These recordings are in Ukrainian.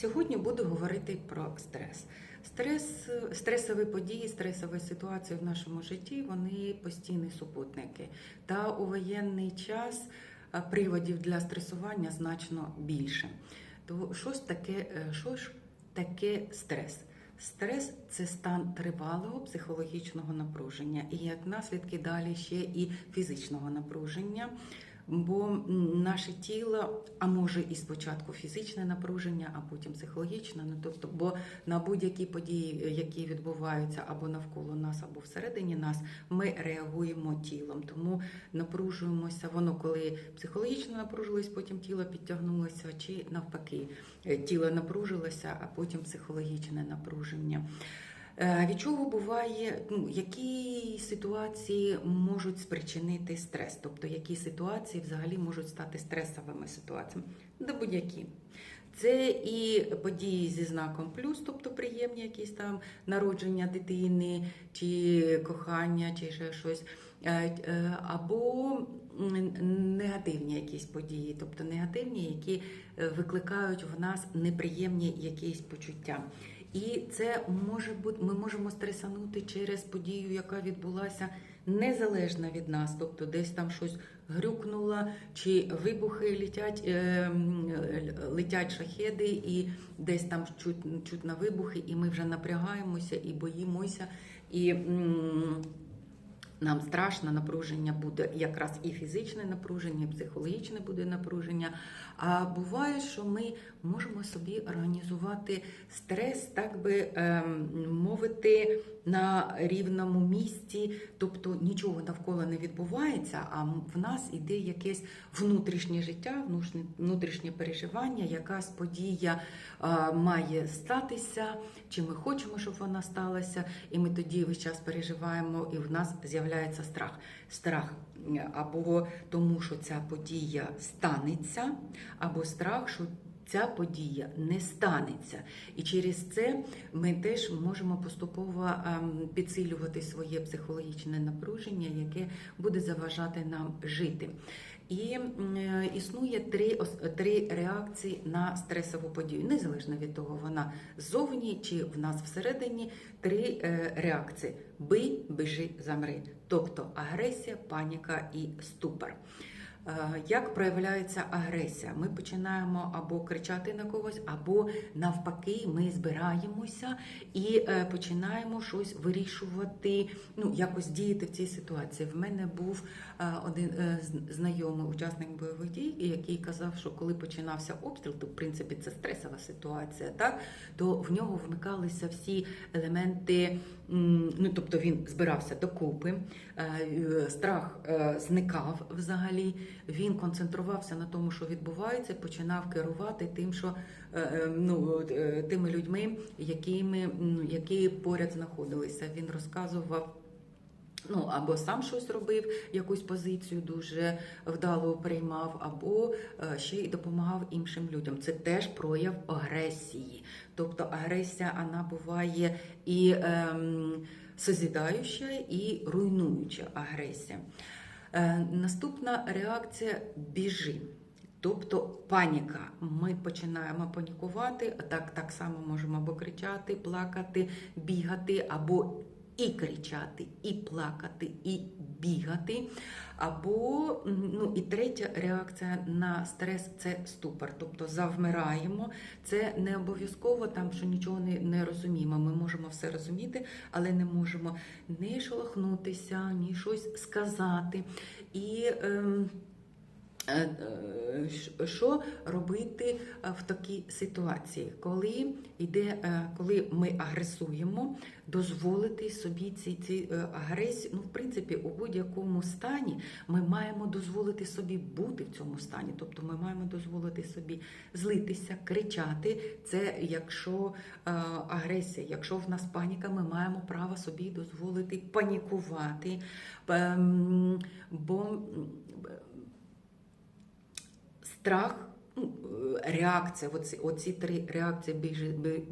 Сьогодні буду говорити про стрес. Стрес, стресові події, стресові ситуації в нашому житті вони постійні супутники. Та у воєнний час приводів для стресування значно більше. То що ж таке, е, що ж таке стрес? Стрес це стан тривалого психологічного напруження, і як наслідки далі ще і фізичного напруження. Бо наше тіло, а може і спочатку фізичне напруження, а потім психологічне. Ну тобто, бо на будь-які події, які відбуваються або навколо нас, або всередині нас, ми реагуємо тілом. Тому напружуємося. Воно коли психологічно напружилось, потім тіло підтягнулося, чи навпаки, е, тіло напружилося, а потім психологічне напруження. Е, Від чого буває, ну, які ситуації можуть спричинити стрес? Тобто, які ситуації взагалі можуть стати стресовими ситуаціями? Да будь-які. Це і події зі знаком плюс, тобто приємні якісь там народження дитини, чи кохання, чи ще щось, Е, е, або негативні якісь події, тобто негативні, які викликають в нас неприємні якісь почуття. І це може бути, ми можемо стресанути через подію, яка відбулася незалежно від нас, тобто десь там щось грюкнуло, чи вибухи летять, е, е, летять шахеди, і десь там чутно вибухи, і ми вже напрягаємося і боїмося. І нам страшно, напруження буде якраз і фізичне напруження, і психологічне буде напруження. А буває, що ми можемо собі організувати стрес, так би ем, мовити, на рівному місці, тобто нічого навколо не відбувається, а в нас іде якесь внутрішнє життя, внутрішнє- переживання, якась подія має статися, чи ми хочемо, щоб вона сталася, і ми тоді весь час переживаємо, і в нас з'являється страх. Страх е, або тому, що ця подія станеться, або страх, що ця подія не станеться. І через це ми теж можемо поступово ем, підсилювати своє психологічне напруження, яке буде заважати нам жити. І е, існує три, три реакції на стресову подію, незалежно від того, вона ззовні чи в нас всередині. Три е, реакції: бий, біжи, замри. Тобто агресія, паніка і ступор. Е, Як проявляється агресія? Ми починаємо або кричати на когось, або навпаки, ми збираємося і е, починаємо щось вирішувати, ну якось діяти в цій ситуації. В мене був е, один знайомий учасник бойових дій, який казав, що коли починався обстріл, то в принципі це стресова ситуація, так то в нього вмикалися всі елементи. Ну, тобто він збирався докупи, е, е, страх е, зникав взагалі. Він концентрувався на тому, що відбувається, починав керувати тим, що ну, тими людьми, якими, які поряд знаходилися. Він розказував. Ну, або сам щось робив, якусь позицію дуже вдало приймав, або е, ще й допомагав іншим людям. Це теж прояв агресії. Тобто агресія вона буває і ем, созідаюча, і руйнуюча агресія. Е, наступна реакція біжи. Тобто паніка. Ми починаємо панікувати, так, так само можемо або кричати, плакати, бігати, або і кричати, і плакати, і бігати. Або ну і третя реакція на стрес це ступор. Тобто завмираємо. Це не обов'язково там, що нічого не, не розуміємо. Ми можемо все розуміти, але не можемо ні шолохнутися, ні щось сказати. І ем, Що робити е, в такій ситуації, коли йде, е, коли ми агресуємо, дозволити собі ці, ці е, агресії. Ну, в принципі, у будь-якому стані ми маємо дозволити собі бути в цьому стані. Тобто ми маємо дозволити собі злитися, кричати. Це якщо е, агресія, якщо в нас паніка, ми маємо право собі дозволити панікувати. Ем, Бо страх. ну, реакція, оці, оці три реакції біжи,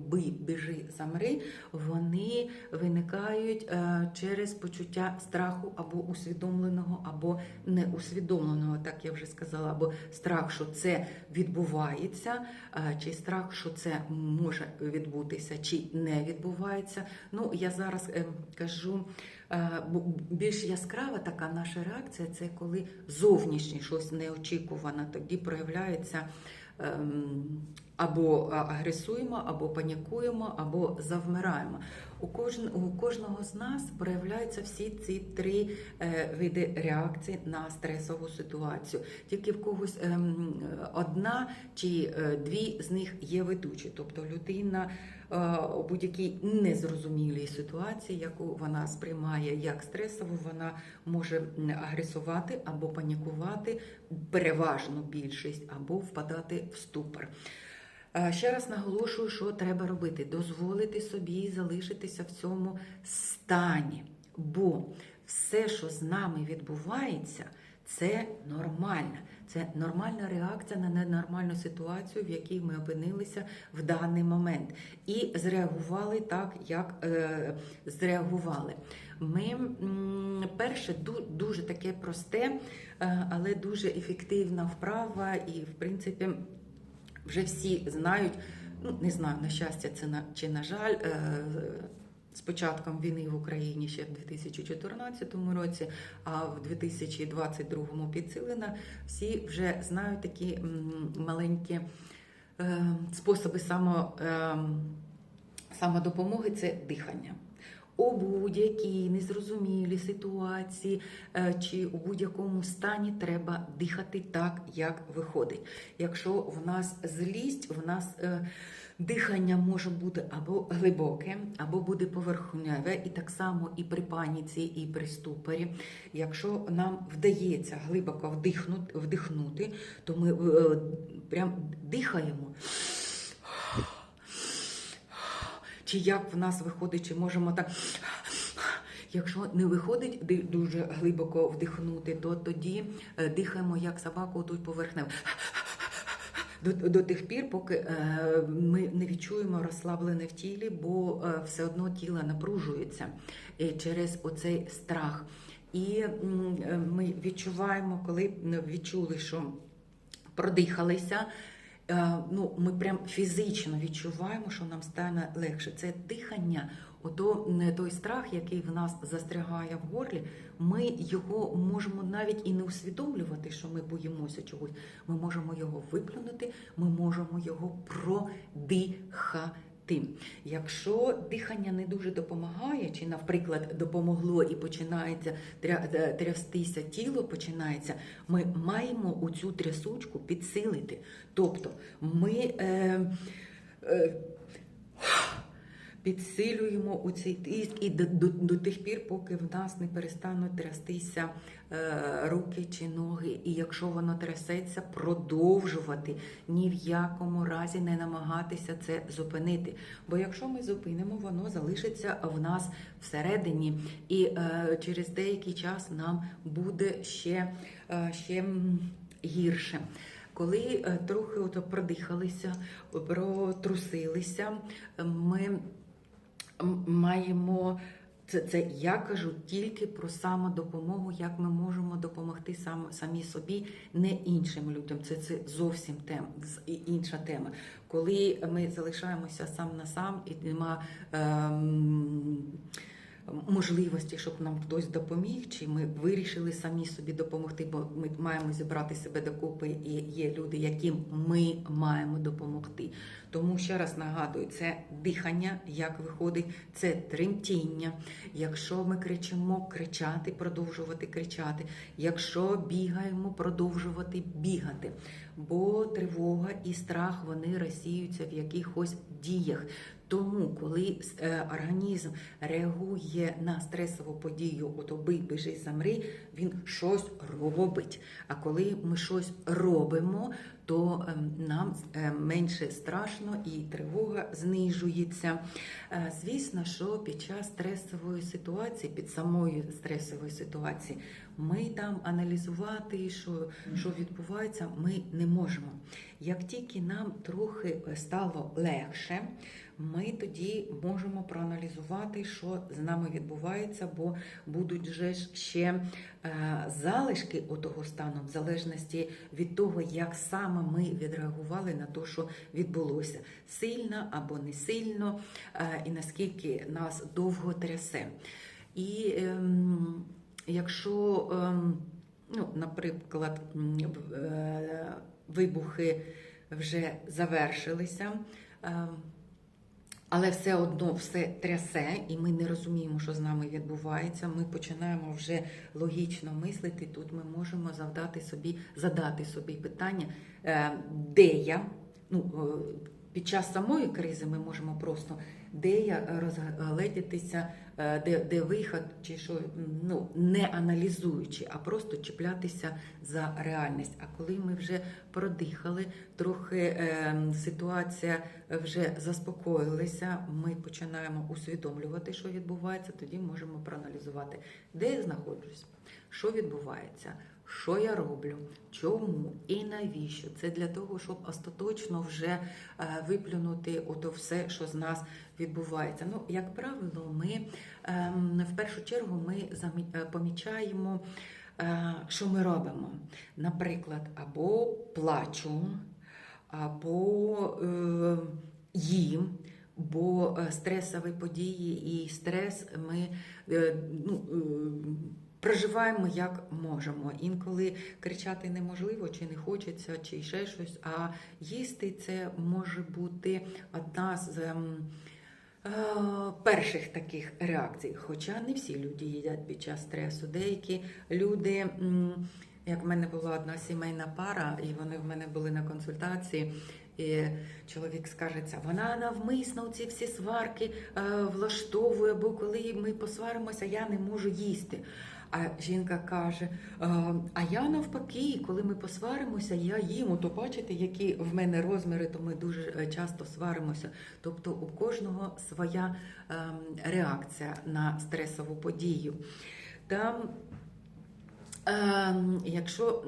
би, біжи, замри, вони виникають е, через почуття страху або усвідомленого, або неусвідомленого, так я вже сказала, або страх, що це відбувається, е, чи страх, що це може відбутися, чи не відбувається. Ну, я зараз е, кажу. Е, Більш яскрава така наша реакція це коли зовнішнє щось неочікуване, тоді проявляється ем, або агресуємо, або панікуємо, або завмираємо. У, кожен, у кожного з нас проявляються всі ці три е, види реакції на стресову ситуацію. Тільки в когось ем, одна чи е, дві з них є ведучі, тобто людина у будь-якій незрозумілій ситуації, яку вона сприймає як стресову, вона може агресувати або панікувати, переважну більшість, або впадати в ступор. Е, Ще раз наголошую, що треба робити: дозволити собі залишитися в цьому стані, бо все, що з нами відбувається, це нормально. Це нормальна реакція на ненормальну ситуацію, в якій ми опинилися в даний момент, і зреагували так, як е, зреагували. Ми перше дуже таке просте, е, але дуже ефективна вправа, і в принципі вже всі знають. Ну не знаю на щастя, це на чи на жаль. е, З початком війни в Україні ще в 2014 році, а в 2022 підсилена, всі вже знають такі маленькі е, способи само, е, самодопомоги це дихання. У будь-якій незрозумілій ситуації е, чи у будь-якому стані треба дихати так, як виходить. Якщо в нас злість, в нас дихання може бути або глибоке, або буде поверхневе, і так само і при паніці, і при ступорі. Якщо нам вдається глибоко вдихнути, вдихнути то ми е, прям дихаємо. Чи як в нас виходить, чи можемо так. Якщо не виходить дуже глибоко вдихнути, то тоді е, дихаємо як собаку тут поверхнево. До, до тих пір, поки е, ми не відчуємо розслаблене в тілі, бо е, все одно тіло напружується е, через оцей страх. І ми відчуваємо, коли відчули, що продихалися. Ну, ми прям фізично відчуваємо, що нам стане легше. Це дихання, ото не той страх, який в нас застрягає в горлі. Ми його можемо навіть і не усвідомлювати, що ми боїмося чогось. Ми можемо його виплюнути, ми можемо його продихати. Якщо дихання не дуже допомагає, чи, наприклад, допомогло і починається е, трястися тіло, починається, ми маємо у цю трясучку підсилити. Тобто ми е, е, підсилюємо у цей тиск і до, до, до тих пір, поки в нас не перестануть трястися е, руки чи ноги. І якщо воно трясеться, продовжувати ні в якому разі не намагатися це зупинити. Бо якщо ми зупинимо, воно залишиться в нас всередині, і е, через деякий час нам буде ще, е, ще гірше. Коли е, трохи ото продихалися, протрусилися, ми маємо. Це, це я кажу тільки про самодопомогу, як ми можемо допомогти сам, самі собі, не іншим людям. Це, це зовсім тем, інша тема. Коли ми залишаємося сам на сам і нема ем, можливості, щоб нам хтось допоміг, чи ми вирішили самі собі допомогти, бо ми маємо зібрати себе докупи, і є люди, яким ми маємо допомогти. Тому ще раз нагадую, це дихання, як виходить, це тремтіння. Якщо ми кричимо, кричати, продовжувати кричати. Якщо бігаємо, продовжувати бігати. Бо тривога і страх вони розсіюються в якихось діях. Тому, коли е, організм реагує на стресову подію, ото бий, біжи, замри, він щось робить. А коли ми щось робимо, то ем, нам е, менше страшно і тривога знижується. Е, Звісно, що під час стресової ситуації, під самою стресовою ситуацією, ми там аналізувати, що, що відбувається, ми не можемо. Як тільки нам трохи стало легше, ми тоді можемо проаналізувати, що з нами відбувається, бо будуть же ще е, залишки того стану, в залежності від того, як саме ми відреагували на те, що відбулося, сильно або не сильно, е, і наскільки нас довго трясе. І ем, якщо, ем, ну, наприклад, е, вибухи вже завершилися, ем, але все одно все трясе, і ми не розуміємо, що з нами відбувається. Ми починаємо вже логічно мислити. Тут ми можемо завдати собі, задати собі питання, е, де я. Ну, е, під час самої кризи ми можемо просто де я розгледітися, е, де, де вихід, чи що ну не аналізуючи, а просто чіплятися за реальність. А коли ми вже продихали, трохи е, ситуація вже заспокоїлася, ми починаємо усвідомлювати, що відбувається. Тоді можемо проаналізувати, де я знаходжусь, що відбувається. Що я роблю, чому і навіщо? Це для того, щоб остаточно вже е, виплюнути ото все, що з нас відбувається. Ну, як правило, ми ем, в першу чергу ми е, помічаємо, е, що ми робимо. Наприклад, або плачу, або їм. Бо стресові події і стрес ми ну, проживаємо як можемо. Інколи кричати неможливо, чи не хочеться, чи ще щось. А їсти це може бути одна з ем, е, перших таких реакцій. Хоча не всі люди їдять під час стресу. Деякі люди. Як в мене була одна сімейна пара, і вони в мене були на консультації, і чоловік скажеться, вона навмисно ці всі сварки е, влаштовує, бо коли ми посваримося, я не можу їсти. А жінка каже: «Е, а я навпаки, коли ми посваримося, я їм. Ото бачите, які в мене розміри, то ми дуже е, часто сваримося. Тобто у кожного своя ем, реакція на стресову подію. Там Якщо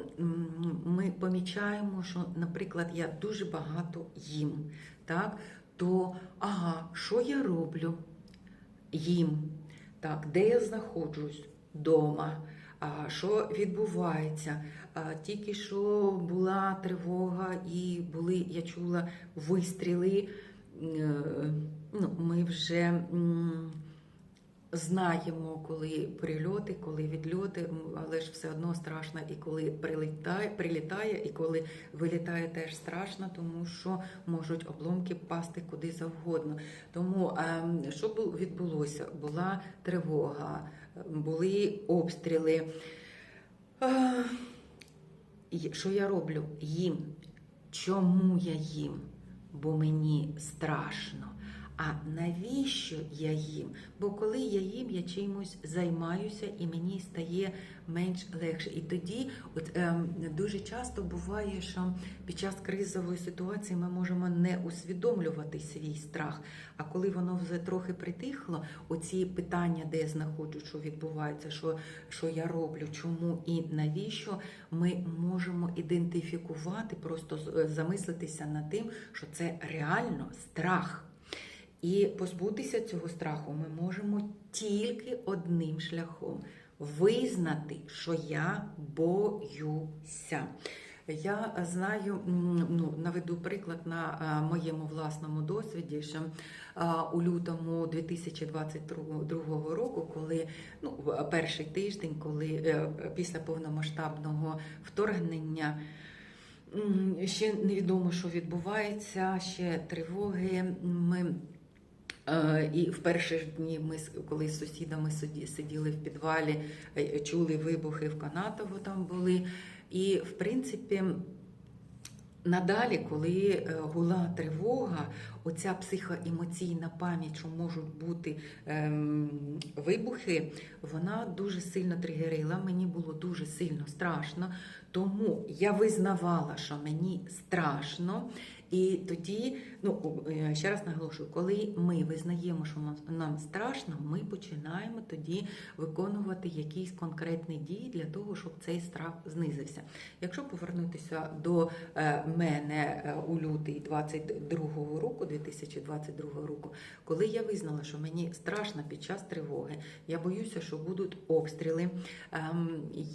ми помічаємо, що, наприклад, я дуже багато їм, так, то ага, що я роблю? Їм, так, де я знаходжусь вдома, а, що відбувається? А, Тільки що була тривога і були, я чула вистріли. Е, Ну, ми вже. Знаємо, коли прильоти, коли відльоти, але ж все одно страшно, і коли прилітає, прилітає, і коли вилітає, теж страшно, тому що можуть обломки пасти куди завгодно. Тому ем, що відбулося? Була тривога, були обстріли. Що я роблю? Їм. Чому я їм? Бо мені страшно. А навіщо я їм? Бо коли я їм, я чимось займаюся і мені стає менш легше. І тоді, от ем, дуже часто буває, що під час кризової ситуації ми можемо не усвідомлювати свій страх. А коли воно вже трохи притихло, оці питання, де я знаходжу, що відбувається, що, що я роблю, чому і навіщо, ми можемо ідентифікувати, просто е, замислитися над тим, що це реально страх. І позбутися цього страху ми можемо тільки одним шляхом визнати, що я боюся. Я знаю, ну наведу приклад на е, моєму власному досвіді, що е, у лютому 2022 року, коли ну в перший тиждень, коли е, після повномасштабного вторгнення. Ще невідомо, що відбувається, ще тривоги. Ми е, і в перші ж дні ми коли з сусідами сиділи в підвалі, е, чули вибухи в Канатово там були. І в принципі. Надалі, коли е, була тривога, оця психоемоційна пам'ять, що можуть бути ем, вибухи, вона дуже сильно тригерила. Мені було дуже сильно страшно. Тому я визнавала, що мені страшно, І тоді, ну е, ще раз наголошую, коли ми визнаємо, що нам- страшно, ми починаємо тоді виконувати якісь конкретні дії для того, щоб цей страх знизився. Якщо повернутися до е, мене е, у лютий 22 року, 2022 року, коли я визнала, що мені страшно під час тривоги, я боюся, що будуть обстріли. ем,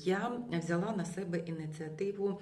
Я взяла на себе ініціативу.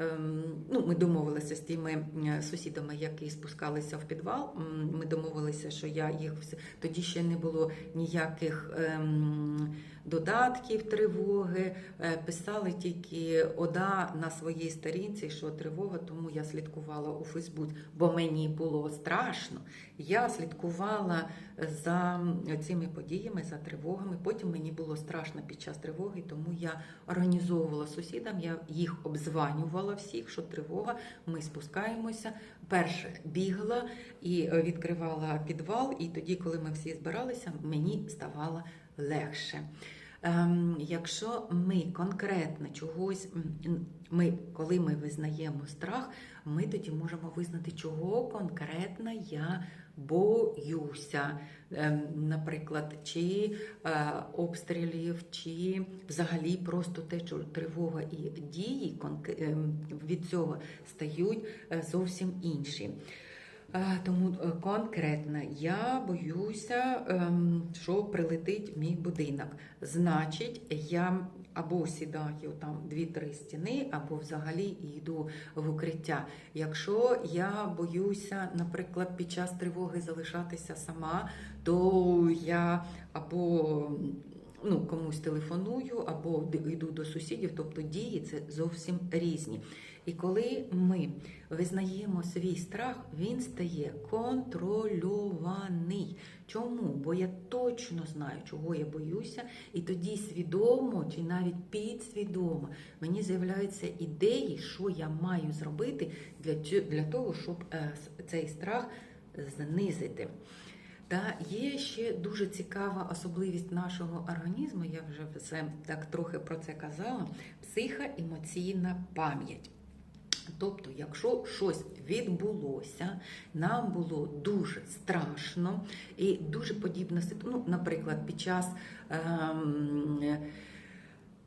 Ем, Ну, ми домовилися з тими е, сусідами, які спускалися в підвал. Ми домовилися, що я їх тоді ще не було ніяких ем, додатків тривоги. Е, Писали тільки ОДА на своїй сторінці, що тривога, тому я слідкувала у Фейсбуці, бо мені було страшно. Я слідкувала за цими подіями, за тривогами. Потім мені було страшно під час тривоги, тому я організовувала сусідам, я їх обзванювала всіх, що тривога, ми спускаємося. Перше бігла і е, відкривала підвал, і тоді, коли ми всі збиралися, мені ставало легше. Ем, якщо ми конкретно чогось, ми, коли ми визнаємо страх, ми тоді можемо визнати, чого конкретно я боюся. Ем, наприклад, чи е, обстрілів, чи взагалі просто те, що тривога і дії ем, від цього стають е, зовсім інші. Е, Тому е, конкретно я боюся, ем, що прилетить мій будинок. Значить, я або сідаю там дві-три стіни, або взагалі йду в укриття. Якщо я боюся, наприклад, під час тривоги залишатися сама, то я або ну, комусь телефоную, або йду до сусідів, тобто дії це зовсім різні. І коли ми визнаємо свій страх, він стає контрольований. Чому? Бо я точно знаю, чого я боюся, і тоді свідомо чи навіть підсвідомо мені з'являються ідеї, що я маю зробити для, того, щоб е, цей страх знизити. Та є ще дуже цікава особливість нашого організму, я вже все так трохи про це казала: психоемоційна пам'ять. Тобто, якщо щось відбулося, нам було дуже страшно і дуже подібна ситуація. Ну, наприклад, під час. Ем,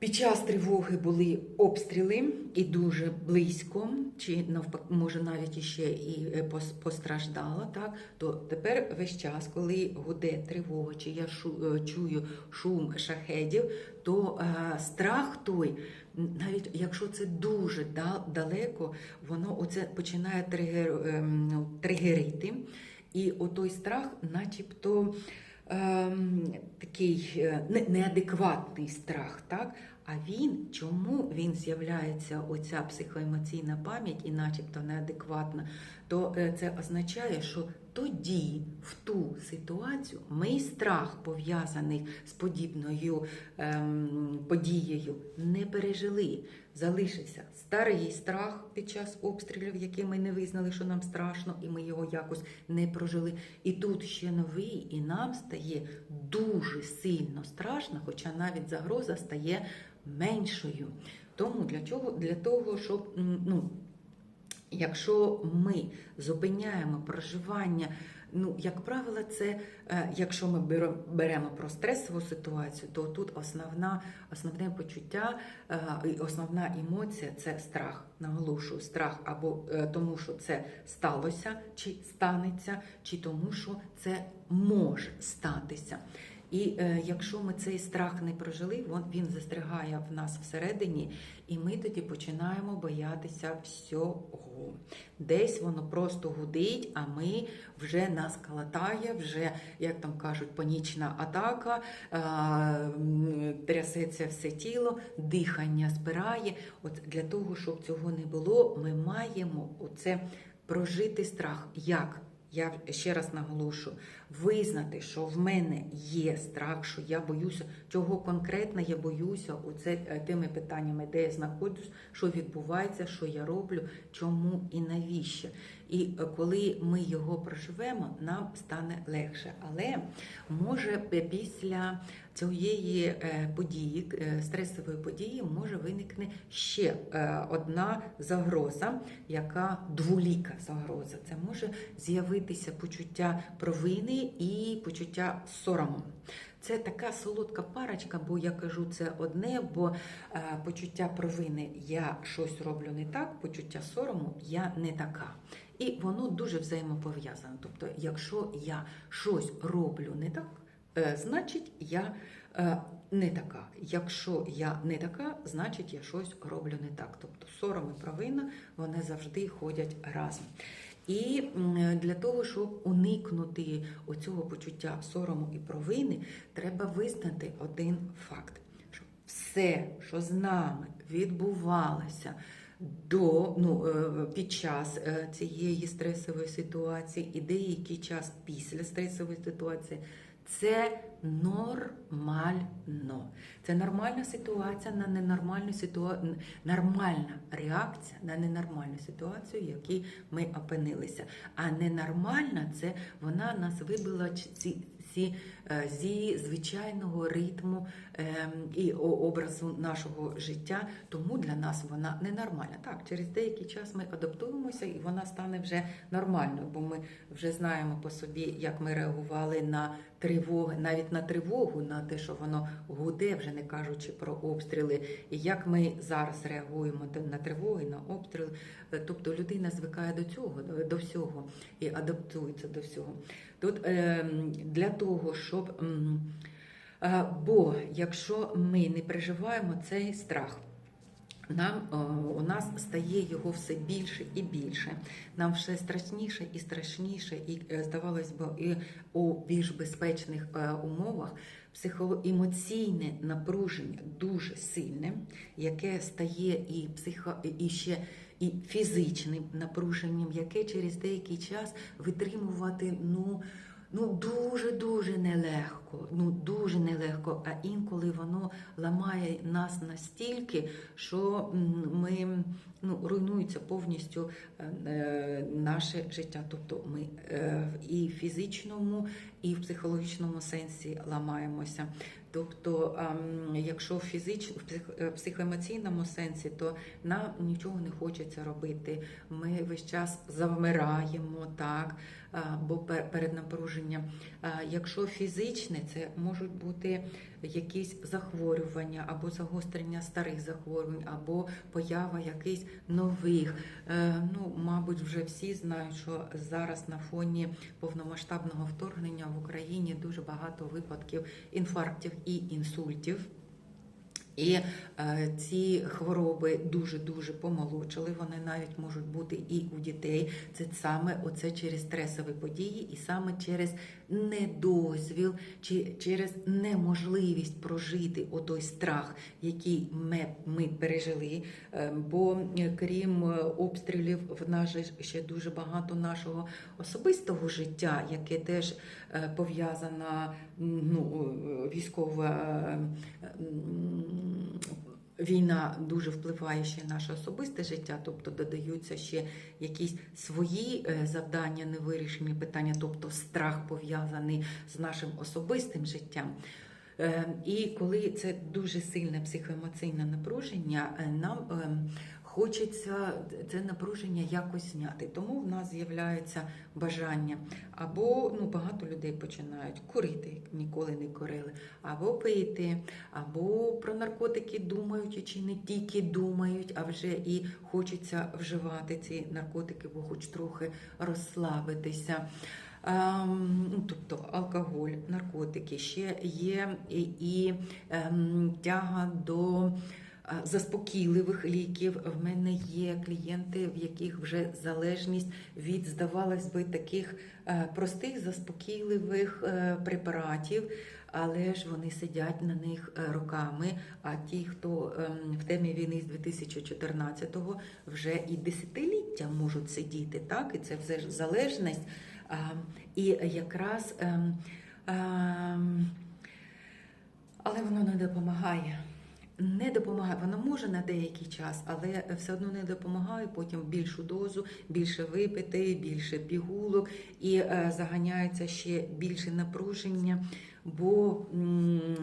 під час тривоги були обстріли і дуже близько, чи навпаки, може навіть іще і е, постраждала, так то тепер весь час, коли гуде тривога, чи я шу, е, чую шум шахедів, то е, страх той, навіть якщо це дуже да- далеко, воно оце починає тригер, ну, тригерити, і отой страх, начебто. Ем, такий е, неадекватний страх, так? А він чому він з'являється оця психоемоційна пам'ять і начебто неадекватна, то е, це означає, що тоді, в ту ситуацію, ми страх пов'язаний з подібною ем, подією не пережили. Залишився старий страх під час обстрілів, який ми не визнали, що нам страшно, і ми його якось не прожили. І тут ще новий, і нам стає дуже сильно страшно, хоча навіть загроза стає меншою. Тому для чого? Для того, щоб ну, якщо ми зупиняємо проживання, ну, як правило, це е, якщо ми беремо, про стресову ситуацію, то тут основна, основне почуття е, основна емоція це страх. Наголошую, страх або е, тому, що це сталося, чи станеться, чи тому, що це може статися. І е, якщо ми цей страх не прожили, він, застрягає в нас всередині, і ми тоді починаємо боятися всього. Десь воно просто гудить, а ми вже нас калатає, вже, як там кажуть, панічна атака, трясеться все тіло, дихання спирає. От для того, щоб цього не було, ми маємо оце прожити страх. Як? Я ще раз наголошую, визнати, що в мене є страх, що я боюся, чого конкретно я боюся, оце е, тими питаннями, де я знаходжусь, що відбувається, що я роблю, чому і навіщо. І е, коли ми його проживемо, нам стане легше. Але може після цієї е, події, е, стресової події, може виникне ще одна загроза, яка дволіка загроза. Це може з'явитися почуття провини і почуття сорому. Це така солодка парочка, бо я кажу це одне, бо почуття провини я щось роблю не так, почуття сорому я не така. І воно дуже взаємопов'язане. Тобто, якщо я щось роблю не так, е, значить я е, не така. Якщо я не така, значить я щось роблю не так. Тобто сором і провина вони завжди ходять разом. І для того, щоб уникнути оцього почуття сорому і провини, треба визнати один факт: що все, що з нами відбувалося до ну е, під час е, цієї стресової ситуації і деякий час після стресової ситуації, це нормально. Це нормальна ситуація на ненормальну ситуацію, нормальна реакція на ненормальну ситуацію, в якій ми опинилися. А ненормальна це вона нас вибила ці, ці е, зі звичайного ритму ем, і образу нашого життя. Тому для нас вона ненормальна. Так, через деякий час ми адаптуємося, і вона стане вже нормальною, бо ми вже знаємо по собі, як ми реагували на тривоги, навіть на тривогу, на те, що воно гуде, вже не кажучи про обстріли, і як ми зараз реагуємо на тривоги, на обстріли. Е, Тобто людина звикає до цього, до- до всього і адаптується до всього. Тут е, для того, щоб е, бо якщо ми не переживаємо цей страх. Нам у нас стає його все більше і більше. Нам все страшніше і страшніше, і е, здавалось би, і у більш безпечних е, умовах психоемоційне напруження дуже сильне, яке стає і психо, і ще і фізичним напруженням, яке через деякий час витримувати ну. Ну, дуже дуже нелегко. Ну дуже нелегко. А інколи воно ламає нас настільки, що ми ну руйнується повністю е, е, наше життя. Тобто ми е, і в фізичному, і в психологічному сенсі ламаємося. Тобто, якщо в фізич... в е, психоемоційному сенсі, то нам нічого не хочеться робити. Ми весь час завмираємо, так, бо пер- перед напруженням. Якщо фізичне, це можуть бути якісь захворювання або загострення старих захворювань, або поява якихось нових. Е, Ну, мабуть, вже всі знають, що зараз на фоні повномасштабного вторгнення в Україні дуже багато випадків інфарктів і інсультів. І е, ці хвороби дуже дуже помолодшали. Вони навіть можуть бути і у дітей. Це саме оце через стресові події, і саме через недозвіл, чи через неможливість прожити отой страх, який ми, ми пережили. Е, Бо е, крім е, обстрілів, в нас ще дуже багато нашого особистого життя, яке теж е, пов'язано ну, е, військова. е, Війна дуже впливає ще на наше особисте життя, тобто додаються ще якісь свої завдання, невирішені питання, тобто страх пов'язаний з нашим особистим життям. І коли це дуже сильне психоемоційне напруження, нам хочеться це напруження якось зняти. Тому в нас з'являється бажання або ну багато людей починають курити, ніколи не курили, або пити, або про наркотики думають, чи не тільки думають, а вже і хочеться вживати ці наркотики, бо хоч трохи розслабитися. Ем, ну, тобто алкоголь, наркотики, ще є і, і ем, тяга до заспокійливих ліків. В мене є клієнти, в яких вже залежність від, здавалось би, таких е, простих заспокійливих е, препаратів. Але ж вони сидять на них е, роками. А ті, хто ем, в темі війни з 2014-го вже і десятиліття можуть сидіти, так і це вже залежність. І якраз ем, ем, але воно не допомагає. Не допомагає. Вона може на деякий час, але все одно не допомагає. Потім більшу дозу, більше випити, більше пігулок і е, заганяється ще більше напруження, бо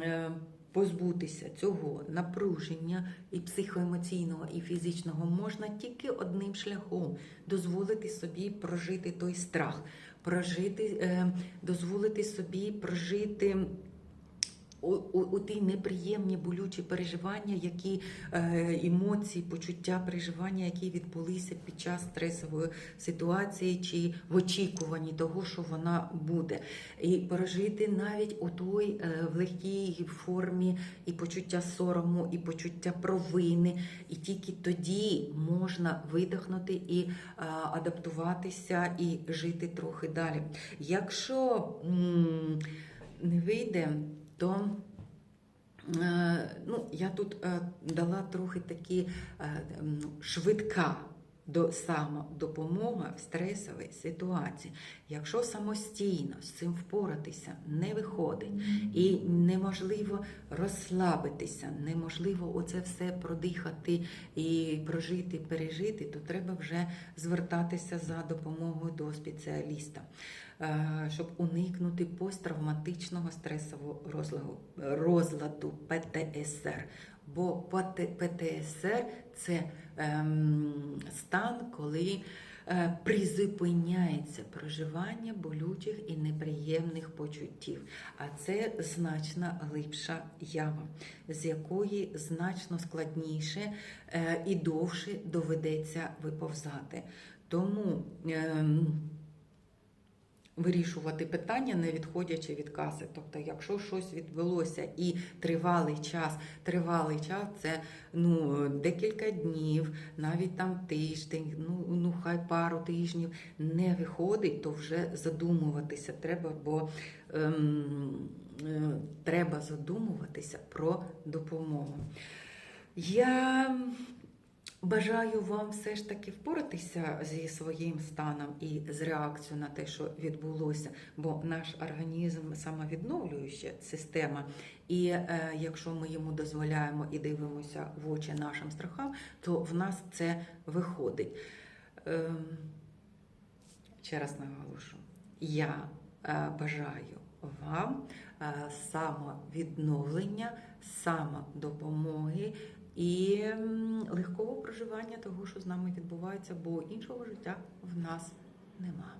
е, позбутися цього напруження і психоемоційного, і фізичного можна тільки одним шляхом дозволити собі прожити той страх, прожити, е, дозволити собі прожити. У, у, ті неприємні болючі переживання, які е, емоції, почуття, переживання, які відбулися під час стресової ситуації чи в очікуванні того, що вона буде, і пережити навіть у той е, в легкій формі і почуття сорому, і почуття провини, і тільки тоді можна видихнути і е, адаптуватися і жити трохи далі. Якщо не вийде, то е, ну, я тут е, дала трохи такі е, швидка до самодопомога в стресовій ситуації. Якщо самостійно з цим впоратися не виходить і неможливо розслабитися, неможливо оце все продихати і прожити, пережити, то треба вже звертатися за допомогою до спеціаліста, щоб уникнути посттравматичного стресового розладу, ПТСР. Бо ПТСР це ем, стан, коли е, призупиняється проживання болючих і неприємних почуттів. А це значно глибша яма, з якої значно складніше е, і довше доведеться виповзати. Тому ем, вирішувати питання, не відходячи від каси. Тобто, якщо щось відбулося і тривалий час, тривалий час це ну, декілька днів, навіть там тиждень, ну, ну хай пару тижнів не виходить, то вже задумуватися треба, бо ем, е, треба задумуватися про допомогу. Я Бажаю вам все ж таки впоратися зі своїм станом і з реакцією на те, що відбулося, бо наш організм самовідновлююча система, і е, якщо ми йому дозволяємо і дивимося в очі нашим страхам, то в нас це виходить. Ем, ще раз наголошу, я е, бажаю вам е, самовідновлення, самодопомоги і легкого проживання того, що з нами відбувається, бо іншого життя в нас нема.